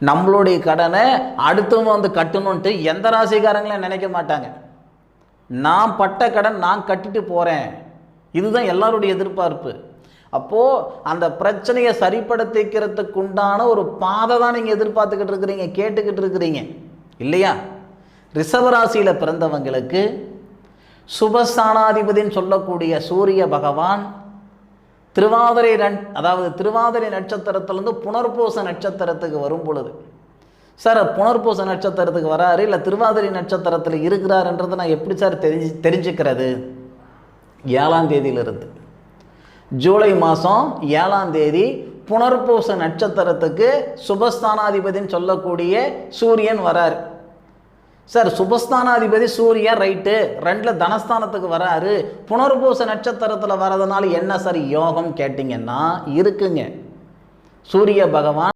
நம்மளுடைய கடனை அடுத்தவங்க வந்து கட்டணுன்ட்டு எந்த ராசிக்காரங்களும் நினைக்க மாட்டாங்க. நான் பட்ட கடன் நான் கட்டிட்டு போகிறேன் இதுதான் எல்லாருடைய எதிர்பார்ப்பு. அப்போது அந்த பிரச்சனையை சரிப்படுத்திக்கிறதுக்கு உண்டான ஒரு பாதை தான் நீங்கள் எதிர்பார்த்துக்கிட்டு இருக்கிறீங்க கேட்டுக்கிட்டு இருக்கிறீங்க. இல்லையா? ரிஷபராசியில் பிறந்தவங்களுக்கு சுபஸ்தானாதிபதின்னு சொல்லக்கூடிய சூரிய பகவான் திருவாதிரை நட் அதாவது திருவாதிரை நட்சத்திரத்திலேருந்து புனர்பூச நட்சத்திரத்துக்கு வரும் பொழுது. சார் புனர்பூச நட்சத்திரத்துக்கு வராரு இல்லை திருவாதிரை நட்சத்திரத்தில் இருக்கிறாருன்றதை நான் எப்படி சார் தெரிஞ்சு தெரிஞ்சுக்கிறது? ஏழாம் தேதியிலிருந்து. ஜூலை மாதம் ஏழாம் தேதி புனர்பூச நட்சத்திரத்துக்கு சுபஸ்தானாதிபதின்னு சொல்லக்கூடிய சூரியன் வரார். சார் சுபஸ்தானாதிபதி சூரியன் ரைட்டு. ரெண்டில் தனஸ்தானத்துக்கு வராரு. புனர்பூச நட்சத்திரத்தில் வர்றதுனால என்ன சார் யோகம் கேட்டிங்கன்னா இருக்குங்க. சூரிய பகவான்